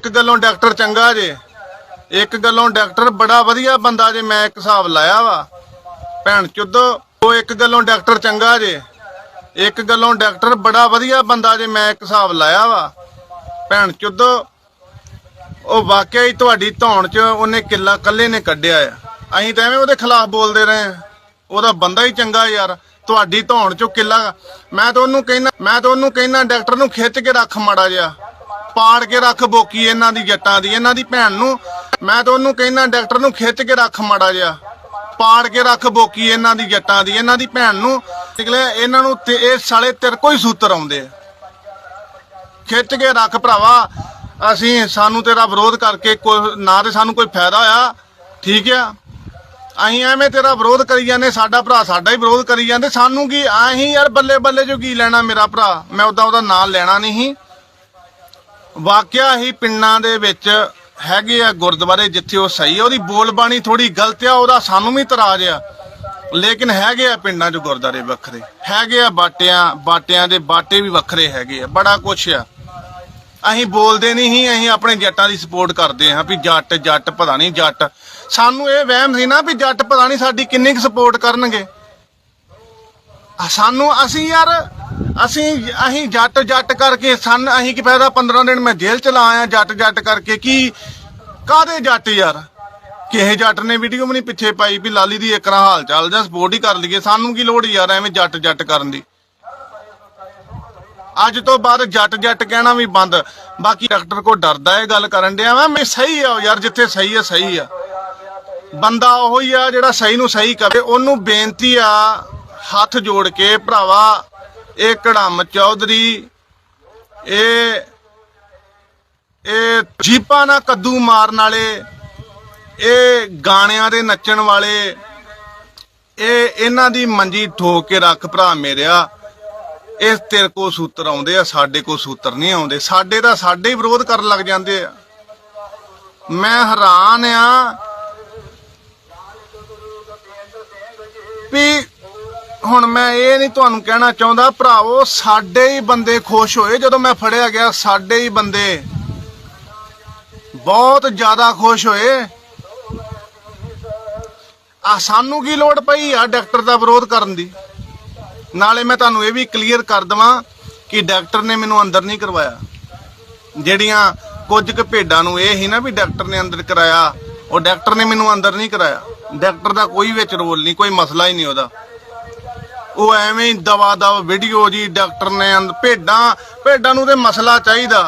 ਇੱਕ ਗੱਲੋਂ ਡਾਕਟਰ ਚੰਗਾ ਜੇ, ਇੱਕ ਗੱਲੋਂ ਡਾਕਟਰ ਬੜਾ ਵਧੀਆ ਬੰਦਾ ਜੇ, ਮੈਂ ਇੱਕ ਹਿਸਾਬ ਲਾਇਆ ਵਾ। ਭੈਣ ਚੁੱਦੋ ਉਹ ਇੱਕ ਗੱਲੋਂ ਡਾਕਟਰ ਚੰਗਾ ਜੇ, ਇੱਕ ਗੱਲੋਂ ਡਾਕਟਰ ਬੜਾ ਵਧੀਆ ਬੰਦਾ ਜੇ, ਮੈਂ ਇੱਕ ਹਿਸਾਬ ਲਾਇਆ ਵਾ। ਭੈਣ ਚੁੱਦੋ ਉਹ ਵਾਕਿਆ ਹੀ ਤੁਹਾਡੀ ਧੌਣ 'ਚ ਉਹਨੇ ਕਿੱਲਾ ਕੱਲੇ ਨੇ ਕੱਢਿਆ ਆ। ਅਸੀਂ ਤਾਂ ਐਵੇਂ ਉਹਦੇ ਖਿਲਾਫ ਬੋਲਦੇ ਰਹੇ ਆ। ਉਹਦਾ ਬੰਦਾ ਹੀ ਚੰਗਾ ਯਾਰ, ਤੁਹਾਡੀ ਧੌਣ 'ਚੋਂ ਕਿੱਲਾ, ਮੈਂ ਤਾਂ ਉਹਨੂੰ ਕਹਿਣਾ ਮੈਂ ਤਾਂ ਉਹਨੂੰ ਕਹਿਣਾ ਡਾਕਟਰ ਨੂੰ ਖਿੱਚ ਕੇ ਰੱਖ ਮਾੜਾ ਜਿਹਾ। ਪਾੜ ਕੇ ਰੱਖ ਬੋਕੀ ਇਹਨਾਂ ਦੀ ਜੱਟਾਂ ਦੀ, ਇਹਨਾਂ ਦੀ ਭੈਣ ਨੂੰ। ਮੈਂ ਤਾਂ ਉਹਨੂੰ ਕਹਿੰਦਾ, ਡਾਕਟਰ ਨੂੰ ਖਿੱਚ ਕੇ ਰੱਖ ਮਾੜਾ ਜਿਹਾ। ਪਾੜ ਕੇ ਰੱਖ ਬੋਕੀ ਇਹਨਾਂ ਦੀ ਜੱਟਾਂ ਦੀ, ਇਹਨਾਂ ਦੀ ਭੈਣ ਨੂੰ। ਨਿਕਲੇ ਇਹਨਾਂ ਨੂੰ ਤੇ ਇਹ ਸਾਲੇ ਤੇਰੇ ਕੋਈ ਸੂਤਰ ਆਉਂਦੇ ਖਿੱਚ ਕੇ ਰੱਖ ਭਰਾਵਾ, ਅਸੀਂ, ਸਾਨੂੰ ਤੇਰਾ ਵਿਰੋਧ ਕਰਕੇ ਕੋਈ, ਨਾ ਤੇ ਸਾਨੂੰ ਕੋਈ ਫਾਇਦਾ ਹੋਇਆ। ਠੀਕ ਆ? ਅਸੀਂ ਐਵੇਂ ਤੇਰਾ ਵਿਰੋਧ ਕਰੀ ਜਾਂਦੇ, ਸਾਡਾ ਭਰਾ ਸਾਡਾ ਹੀ ਵਿਰੋਧ ਕਰੀ ਜਾਂਦੇ। ਸਾਨੂੰ ਕੀ, ਅਸੀਂ ਯਾਰ ਬੱਲੇ ਬੱਲੇ ਜੋ ਕੀ ਲੈਣਾ ਮੇਰਾ ਭਰਾ। ਮੈਂ ਉਹਦਾ ਉਹਦਾ ਨਾਂ ਲੈਣਾ ਨਹੀਂ। ਵਾਕਿਆ ਹੀ ਪਿੰਡਾਂ ਦੇ ਵਿੱਚ ਹੈਗੇ ਆ ਗੁਰਦੁਆਰੇ ਜਿੱਥੇ ਉਹ ਸਹੀ ਆ। ਉਹਦੀ ਬੋਲਬਾਣੀ ਥੋੜੀ ਗਲਤ ਆ, ਉਹਦਾ ਸਾਨੂੰ ਵੀ ਇਤਰਾਜ਼ ਆ। ਲੇਕਿਨ ਹੈਗੇ ਆ ਪਿੰਡਾਂ 'ਚ ਗੁਰਦੁਆਰੇ ਵੱਖਰੇ। ਹੈਗੇ ਆ ਬਾਟਿਆਂ ਬਾਟਿਆਂ ਦੇ ਬਾਟੇ ਵੀ ਵੱਖਰੇ ਹੈਗੇ ਆ, ਬੜਾ ਕੁਛ ਆ। ਅਸੀਂ ਬੋਲਦੇ ਨਹੀਂ ਸੀ, ਅਸੀਂ ਆਪਣੇ ਜੱਟਾਂ ਦੀ ਸਪੋਰਟ ਕਰਦੇ ਹਾਂ ਵੀ ਜੱਟ ਜੱਟ ਪਤਾ ਨਹੀਂ ਜੱਟ। ਸਾਨੂੰ ਇਹ ਵਹਿਮ ਸੀ ਨਾ ਵੀ ਜੱਟ ਪਤਾ ਨਹੀਂ ਸਾਡੀ ਕਿੰਨੀ ਕੁ ਸਪੋਰਟ ਕਰਨਗੇ। ਸਾਨੂੰ, ਅਸੀਂ ਯਾਰ ਅਸੀਂ ਅਸੀਂ ਜੱਟ ਜੱਟ ਕਰਕੇ ਸਨ, ਅਸੀਂ ਕੀ ਫਾਇਦਾ? 15 ਦਿਨ ਮੈਂ ਜੇਲ੍ਹ ਚ ਲਾ ਜੱਟ ਜੱਟ ਕਰਕੇ। ਕੀ ਕਾਦੇ ਜੱਟ ਯਾਰ? ਕਿਸੇ ਜੱਟ ਨੇ ਵੀਡੀਓ ਵੀ ਨਹੀਂ ਪਿੱਛੇ ਪਾਈ ਵੀ ਲਾਲੀ ਦੀ ਇੱਕ ਰਾਂ ਹਾਲ ਚਾਲ ਜਾਂ ਸਪੋਰਟ ਹੀ ਕਰ ਲਈਏ। ਸਾਨੂੰ ਕੀ ਲੋੜ ਯਾਰ ਐਵੇਂ ਜੱਟ ਜੱਟ ਕਰਨ ਦੀ? ਅੱਜ ਤੋਂ ਬਾਅਦ ਜੱਟ ਜੱਟ ਕਹਿਣਾ ਵੀ ਬੰਦ। ਬਾਕੀ ਡਾਕਟਰ ਕੋ ਡਰਦਾ ਇਹ ਗੱਲ ਕਰਨ ਡਿਆ ਵਾ ਮੈਂ ਸਹੀ ਆ ਯਾਰ, ਜਿੱਥੇ ਸਹੀ ਆ ਸਹੀ ਆ। ਬੰਦਾ ਉਹ ਹੀ ਆ ਜਿਹੜਾ ਸਹੀ ਨੂੰ ਸਹੀ ਕਵੇ। ਉਹਨੂੰ ਬੇਨਤੀ ਆ, ਹੱਥ ਜੋੜ ਕੇ ਭਰਾਵਾ ਇਹ ਕੜਮ ਚੌਧਰੀ? ਇਹ ਇਹ ਜੀਪਾਂ ਨਾਲ ਕੱਦੂ ਮਾਰਨ ਵਾਲੇ, ਇਹ ਗਾਣਿਆਂ ਦੇ ਨੱਚਣ ਵਾਲੇ, ਇਹ ਇਹਨਾਂ ਦੀ ਮੰਜੀ ਠੋਕ ਕੇ ਰੱਖ ਭਰਾ ਮੇਰਿਆ। ਇਹ ਤੇਰੇ ਕੋ ਸੂਤਰ ਆਉਂਦੇ ਆ, ਸਾਡੇ ਕੋ ਸੂਤਰ ਨਹੀਂ ਆਉਂਦੇ। ਸਾਡੇ ਤਾਂ ਸਾਡੇ ਹੀ ਵਿਰੋਧ ਕਰਨ ਲੱਗ ਜਾਂਦੇ ਆ। ਮੈਂ ਹੈਰਾਨ ਆ ਵੀ ਹੁਣ ਮੈਂ ਇਹ ਨਹੀਂ ਤੁਹਾਨੂੰ ਕਹਿਣਾ ਚਾਹੁੰਦਾ, ਭਰਾਵੋ, ਸਾਡੇ ਹੀ ਬੰਦੇ ਖੁਸ਼ ਹੋਏ ਜਦੋਂ ਮੈਂ ਫੜਿਆ ਗਿਆ, ਸਾਡੇ ਹੀ ਬੰਦੇ ਬਹੁਤ ਜ਼ਿਆਦਾ ਖੁਸ਼ ਹੋਏ। ਆ ਸਾਨੂੰ ਕੀ ਲੋੜ ਪਈ ਆ ਡਾਕਟਰ ਦਾ ਵਿਰੋਧ ਕਰਨ ਦੀ? ਨਾਲੇ ਮੈਂ ਤੁਹਾਨੂੰ ਇਹ ਵੀ ਕਲੀਅਰ ਕਰ ਦਵਾਂ ਕਿ ਡਾਕਟਰ ਨੇ ਮੈਨੂੰ ਅੰਦਰ ਨਹੀਂ ਕਰਵਾਇਆ। ਜਿਹੜੀਆਂ ਕੁਝ ਕੁ ਭੇਡਾਂ ਨੂੰ ਇਹ ਹੀ ਨਾ ਵੀ ਡਾਕਟਰ ਨੇ ਅੰਦਰ ਕਰਾਇਆ, ਉਹ ਡਾਕਟਰ ਨੇ ਮੈਨੂੰ ਅੰਦਰ ਨਹੀਂ ਕਰਾਇਆ। ਡਾਕਟਰ ਦਾ ਕੋਈ ਵਿੱਚ ਰੋਲ ਨਹੀਂ, ਕੋਈ ਮਸਲਾ ਹੀ ਨਹੀਂ ਉਹਦਾ। ਉਹ ਐਵੇਂ ਹੀ ਦਵਾ ਦਵ ਵੀਡੀਓ ਜੀ ਡਾਕਟਰ ਨੇ ਅੰਦਰ ਭੇਡਾਂ ਭੇਡਾਂ ਨੂੰ ਤੇ ਮਸਲਾ ਚਾਹੀਦਾ।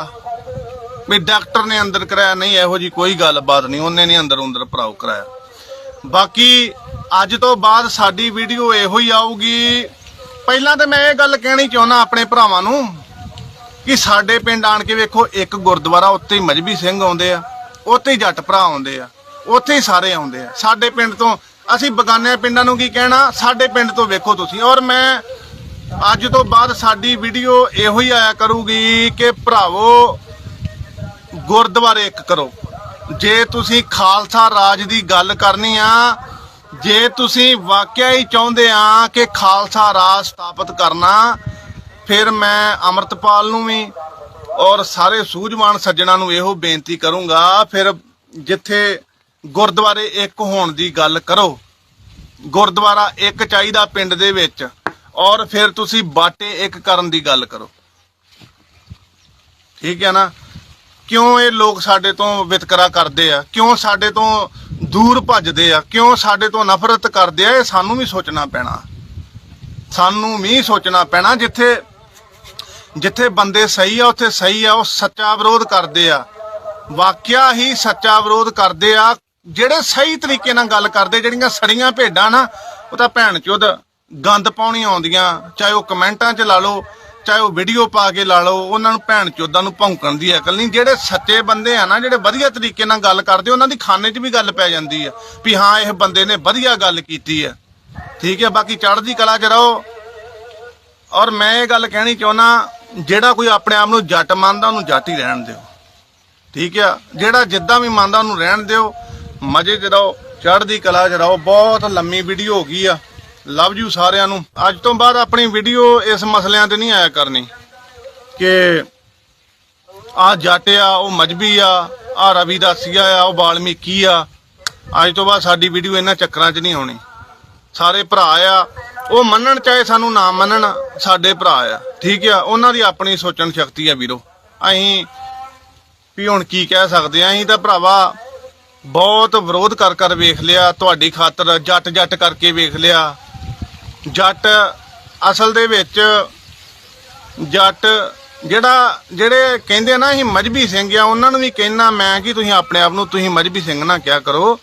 ਵੀ ਡਾਕਟਰ ਨੇ ਅੰਦਰ ਕਰਾਇਆ, ਨਹੀਂ ਇਹੋ ਜੀ ਕੋਈ ਗੱਲਬਾਤ ਨਹੀਂ, ਉਹਨੇ ਨਹੀਂ ਅੰਦਰ ਅੰਦਰ ਭਰਾਓ ਕਰਾਇਆ। ਬਾਕੀ ਅੱਜ ਤੋਂ ਬਾਅਦ ਸਾਡੀ ਵੀਡੀਓ ਇਹੋ ਹੀ ਆਊਗੀ। ਪਹਿਲਾਂ ਤਾਂ ਮੈਂ ਇਹ ਗੱਲ ਕਹਿਣੀ ਚਾਹੁੰਦਾ ਆਪਣੇ ਭਰਾਵਾਂ ਨੂੰ ਕਿ ਸਾਡੇ ਪਿੰਡ ਆਣ ਕੇ ਵੇਖੋ, ਇੱਕ ਗੁਰਦੁਆਰਾ ਉੱਤੇ ਹੀ ਮਜਬੀ ਸਿੰਘ ਆਉਂਦੇ ਆ, ਉੱਥੇ ਹੀ ਜੱਟ ਭਰਾ ਆਉਂਦੇ ਆ, ਉੱਥੇ ਹੀ ਸਾਰੇ ਆਉਂਦੇ ਆ। ਸਾਡੇ ਪਿੰਡ ਤੋਂ ਅਸੀਂ ਬਗਾਨੇ ਪਿੰਡਾਂ ਨੂੰ ਕੀ ਕਹਿਣਾ? ਸਾਡੇ ਪਿੰਡ ਤੋਂ ਵੇਖੋ ਤੁਸੀਂ। ਔਰ ਮੈਂ ਅੱਜ ਤੋਂ ਬਾਅਦ ਸਾਡੀ ਵੀਡੀਓ ਇਹੋ ਹੀ ਆਇਆ ਕਰੂਗੀ ਕਿ ਭਰਾਵੋ, ਗੁਰਦੁਆਰੇ ਇੱਕ ਕਰੋ। ਜੇ ਤੁਸੀਂ ਖਾਲਸਾ ਰਾਜ ਦੀ ਗੱਲ ਕਰਨੀ ਆ, ਜੇ ਤੁਸੀਂ ਵਾਕਿਆ ਹੀ ਚਾਹੁੰਦੇ ਆ ਕਿ ਖਾਲਸਾ ਰਾਜ ਸਥਾਪਿਤ ਕਰਨਾ, ਫਿਰ ਮੈਂ ਅਮਰਤਪਾਲ ਨੂੰ ਵੀ ਔਰ ਸਾਰੇ ਸੂਝਵਾਨ ਸੱਜਣਾ ਨੂੰ ਇਹੋ ਬੇਨਤੀ ਕਰੂੰਗਾ, ਫਿਰ ਜਿੱਥੇ ਗੁਰਦੁਆਰੇ ਇੱਕ ਹੋਣ ਦੀ ਗੱਲ ਕਰੋ। ਗੁਰਦੁਆਰਾ ਇੱਕ ਚਾਹੀਦਾ ਪਿੰਡ ਦੇ ਵਿੱਚ ਔਰ ਫਿਰ ਤੁਸੀਂ ਬਾਟੇ ਇੱਕ ਕਰਨ ਦੀ ਗੱਲ ਕਰੋ। ਠੀਕ ਹੈ ਨਾ? ਕਿਉਂ ਇਹ ਲੋਕ ਸਾਡੇ ਤੋਂ ਵਿਤਕਰਾ ਕਰਦੇ ਆ? ਕਿਉਂ ਸਾਡੇ ਤੋਂ ਦੂਰ ਭੱਜਦੇ ਆ? ਕਿਉਂ ਸਾਡੇ ਤੋਂ ਨਫ਼ਰਤ ਕਰਦੇ ਆ? ਇਹ ਸਾਨੂੰ ਵੀ ਸੋਚਣਾ ਪੈਣਾ। ਸਾਨੂੰ ਵੀ ਸੋਚਣਾ ਪੈਣਾ ਜਿੱਥੇ ਜਿੱਥੇ ਬੰਦੇ ਸਹੀ ਆ, ਉੱਥੇ ਸਹੀ ਆ, ਉਹ ਸੱਚਾ ਵਿਰੋਧ ਕਰਦੇ ਆ। ਵਾਕਿਆ ਹੀ ਸੱਚਾ ਵਿਰੋਧ ਕਰਦੇ ਆ। ਜਿਹੜੇ ਸਹੀ ਤਰੀਕੇ ਨਾਲ ਗੱਲ ਕਰਦੇ, ਜਿਹੜੀਆਂ ਸੜੀਆਂ ਭੇਡਾਂ ਨਾ, ਉਹ ਤਾਂ ਭੈਣ ਚੋਦ ਗੰਦ ਪਾਉਣੀ ਆਉਂਦੀਆਂ, ਚਾਹੇ ਉਹ ਕਮੈਂਟਾਂ 'ਚ ਲਾ ਲਓ, ਚਾਹੇ ਉਹ ਵੀਡੀਓ ਪਾ ਕੇ ਲਾ ਲਓ, ਉਹਨਾਂ ਨੂੰ ਭੈਣ ਚੋਦਾਂ ਨੂੰ ਭੌਂਕਣ ਦੀ ਅਕਲ ਨਹੀਂ। ਜਿਹੜੇ ਸੱਚੇ ਬੰਦੇ ਆ ਨਾ, ਜਿਹੜੇ ਵਧੀਆ ਤਰੀਕੇ ਨਾਲ ਗੱਲ ਕਰਦੇ, ਉਹਨਾਂ ਦੀ ਖਾਨੇ 'ਚ ਵੀ ਗੱਲ ਪੈ ਜਾਂਦੀ ਆ, ਵੀ ਹਾਂ, ਇਹ ਬੰਦੇ ਨੇ ਵਧੀਆ ਗੱਲ ਕੀਤੀ ਆ। ਠੀਕ ਹੈ ਬਾਕੀ ਚੜ੍ਹਦੀ ਕਲਾ 'ਚ ਰਹੋ। ਔਰ ਮੈਂ ਇਹ ਗੱਲ ਕਹਿਣੀ ਚਾਹੁੰਦਾ ਜਿਹੜਾ ਕੋਈ ਆਪਣੇ ਆਪ ਨੂੰ ਜੱਟ ਮੰਨਦਾ, ਉਹਨੂੰ ਜੱਟ ਹੀ ਰਹਿਣ ਦਿਓ। ਠੀਕ ਆ, ਜਿਹੜਾ ਜਿੱਦਾਂ ਵੀ ਮੰਨਦਾ, ਉਹਨੂੰ ਰਹਿਣ ਦਿਓ। ਮਜ਼ੇ 'ਚ ਰਹੋ, ਚੜ੍ਹਦੀ ਕਲਾ 'ਚ ਰਹੋ, ਬਹੁਤ ਲੰਮੀ ਵੀਡੀਓ ਹੋ ਗਈ ਆ। ਲਵ ਯੂ ਸਾਰਿਆਂ ਨੂੰ। ਅੱਜ ਤੋਂ ਬਾਅਦ ਆਪਣੀ ਵੀਡੀਓ ਇਸ ਮਸਲਿਆਂ ਤੇ ਨਹੀਂ ਆਇਆ ਕਰਨੀ ਕਿ ਆ ਜੱਟ ਆ, ਉਹ ਮਜਬੀ ਆ ਆ ਰਵੀਦਾਸੀਆ ਆ ਉਹ ਬਾਲਮੀਕੀ ਆ। ਅੱਜ ਤੋਂ ਬਾਅਦ ਸਾਡੀ ਵੀਡੀਓ ਇਹਨਾਂ ਚੱਕਰਾਂ 'ਚ ਨਹੀਂ ਆਉਣੀ। ਸਾਰੇ ਭਰਾ ਆ, ਉਹ ਮੰਨਣ ਚਾਹੇ ਸਾਨੂੰ ਨਾ ਮੰਨਣ, ਸਾਡੇ ਭਰਾ ਆ। ਠੀਕ ਆ? ਉਹਨਾਂ ਦੀ ਆਪਣੀ ਸੋਚਣ ਸ਼ਕਤੀ ਆ ਵੀਰੋ। ਅਸੀਂ ਵੀ ਹੁਣ ਕੀ ਕਹਿ ਸਕਦੇ ਆ? ਅਸੀਂ ਤਾਂ ਭਰਾਵਾ ਬਹੁਤ ਵਿਰੋਧ ਕਰ ਕਰ ਵੇਖ ਲਿਆ, ਤੁਹਾਡੀ ਖਾਤਰ ਜੱਟ ਜੱਟ ਕਰਕੇ ਵੇਖ ਲਿਆ। ਜੱਟ ਅਸਲ ਦੇ ਵਿੱਚ ਜੱਟ ਜਿਹੜਾ, ਜਿਹੜੇ ਕਹਿੰਦੇ ਆ ਨਾ ਅਸੀਂ ਮਜਬੀ ਸਿੰਘ ਆ, ਉਹਨਾਂ ਨੂੰ ਵੀ ਕਹਿਣਾ ਮੈਂ ਕਿ ਤੁਸੀਂ ਆਪਣੇ ਆਪ ਨੂੰ ਤੁਸੀਂ ਮਜਬੀ ਸਿੰਘ ਨਾ ਕਿਹਾ ਕਰੋ।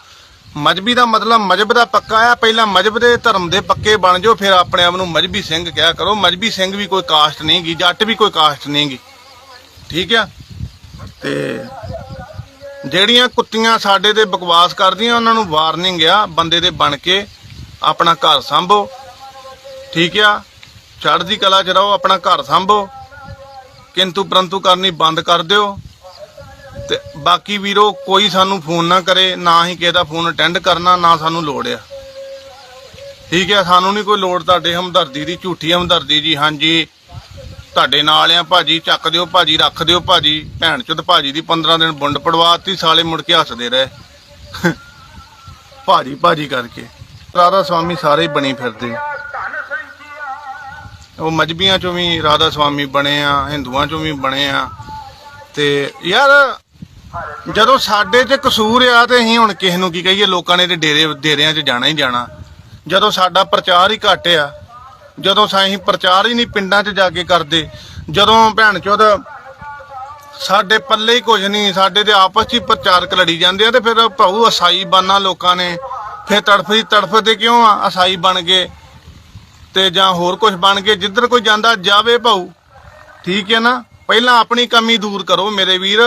ਮਜਬੀ ਦਾ ਮਤਲਬ ਮਜਬ ਦਾ ਪੱਕਾ ਆ, ਪਹਿਲਾਂ ਮਜਬ ਦੇ ਧਰਮ ਦੇ ਪੱਕੇ ਬਣ ਜਾਓ, ਫਿਰ ਆਪਣੇ ਆਪ ਨੂੰ ਮਜਬੀ ਸਿੰਘ ਕਿਹਾ ਕਰੋ। ਮਜਬੀ ਸਿੰਘ ਵੀ ਕੋਈ ਕਾਸਟ ਨਹੀਂ ਗੀ ਜੱਟ ਵੀ ਕੋਈ ਕਾਸਟ ਨਹੀਂ ਗੀ ਠੀਕ ਆ? ਤੇ ਜਿਹੜੀਆਂ ਕੁੱਤੀਆਂ ਸਾਡੇ ਤੇ ਬਕਵਾਸ ਕਰਦੀਆਂ, ਉਹਨਾਂ ਨੂੰ ਵਾਰਨਿੰਗ ਆ, ਬੰਦੇ ਦੇ ਬਣ ਕੇ ਆਪਣਾ ਘਰ ਸੰਭੋ। ਠੀਕ ਆ? ਚੜ੍ਹਦੀ ਕਲਾ ਚ ਰਹੋ, ਆਪਣਾ ਘਰ ਸੰਭੋ। ਕਿੰਤੂ ਪਰੰਤੂ ਕਰਨੀ ਬੰਦ ਕਰ ਦਿਓ। ਤੇ ਬਾਕੀ ਵੀਰੋ, ਕੋਈ ਸਾਨੂੰ ਫੋਨ ਨਾ ਕਰੇ, ਨਾ ਹੀ ਕਿਸੇ ਦਾ ਫੋਨ ਅਟੈਂਡ ਕਰਨਾ, ਨਾ ਸਾਨੂੰ ਲੋੜ ਆ। ਠੀਕ ਆ? ਸਾਨੂੰ ਨਹੀਂ ਕੋਈ ਲੋੜ ਤੁਹਾਡੇ ਹਮਦਰਦੀ ਦੀ, ਝੂਠੀ ਹਮਦਰਦੀ ਜੀ ਹਾਂਜੀ ਤੁਹਾਡੇ ਨਾਲ ਆ ਭਾਜੀ, ਚੱਕ ਦਿਓ ਭਾਜੀ, ਰੱਖ ਦਿਓ ਭਾਜੀ। ਭੈਣ ਚੁੱਤ ਭਾਜੀ ਦੀ 15 ਦਿਨ ਬੁੰਡ ਪੜਵਾਤੀ, ਸਾਲੇ ਮੁੜ ਕੇ ਹੱਸਦੇ ਰਹੇ। ਭਾਜੀ ਭਾਜੀ ਕਰਕੇ। ਰਾਧਾ ਸਵਾਮੀ ਸਾਰੇ ਬਣੀ ਫਿਰਦੇ ਉਹ ਮਜਬੀਆਂ ਚੋਂ ਵੀ ਰਾਧਾ ਸਵਾਮੀ ਬਣੇ ਆ, ਹਿੰਦੂਆਂ ਚੋਂ ਵੀ ਬਣੇ ਆ। ਤੇ ਯਾਰ, ਜਦੋਂ ਸਾਡੇ 'ਚ ਕਸੂਰ ਆ ਤੇ ਅਸੀਂ ਹੁਣ ਕਿਸੇ ਨੂੰ ਕੀ ਕਹੀਏ, ਲੋਕਾਂ ਨੇ ਤੇ ਡੇਰੇ, ਡੇਰਿਆਂ 'ਚ ਜਾਣਾ ਹੀ ਜਾਣਾ। ਜਦੋਂ ਸਾਡਾ ਪ੍ਰਚਾਰ ਹੀ ਘੱਟ ਆ ਜਦੋਂ ਅਸੀਂ ਪ੍ਰਚਾਰ ਹੀ ਨਹੀਂ ਪਿੰਡਾਂ 'ਚ ਜਾ ਕੇ ਕਰਦੇ, ਜਦੋਂ ਭੈਣ ਚੋਦ ਸਾਡੇ ਪੱਲੇ ਹੀ ਕੁਝ ਨਹੀਂ, ਸਾਡੇ ਤੇ ਆਪਸ 'ਚ ਹੀ ਪ੍ਰਚਾਰਕ ਲੜੀ ਜਾਂਦੇ ਆ ਤੇ ਫਿਰ ਭਾਊ ਅਸਾਈ ਬਾਨਾ ਲੋਕਾਂ ਨੇ, ਫਿਰ ਤੜਫੀ ਤੜਫਦੇ ਕਿਉਂ ਆ? ਅਸਾਈ ਬਣ ਗਏ ਤੇ ਜਾਂ ਹੋਰ ਕੁਝ ਬਣ ਗਏ ਜਿੱਧਰ ਕੋਈ ਜਾਂਦਾ ਜਾਵੇ ਭਾਊ। ਠੀਕ ਹੈ ਨਾ? ਪਹਿਲਾਂ ਆਪਣੀ ਕਮੀ ਦੂਰ ਕਰੋ ਮੇਰੇ ਵੀਰ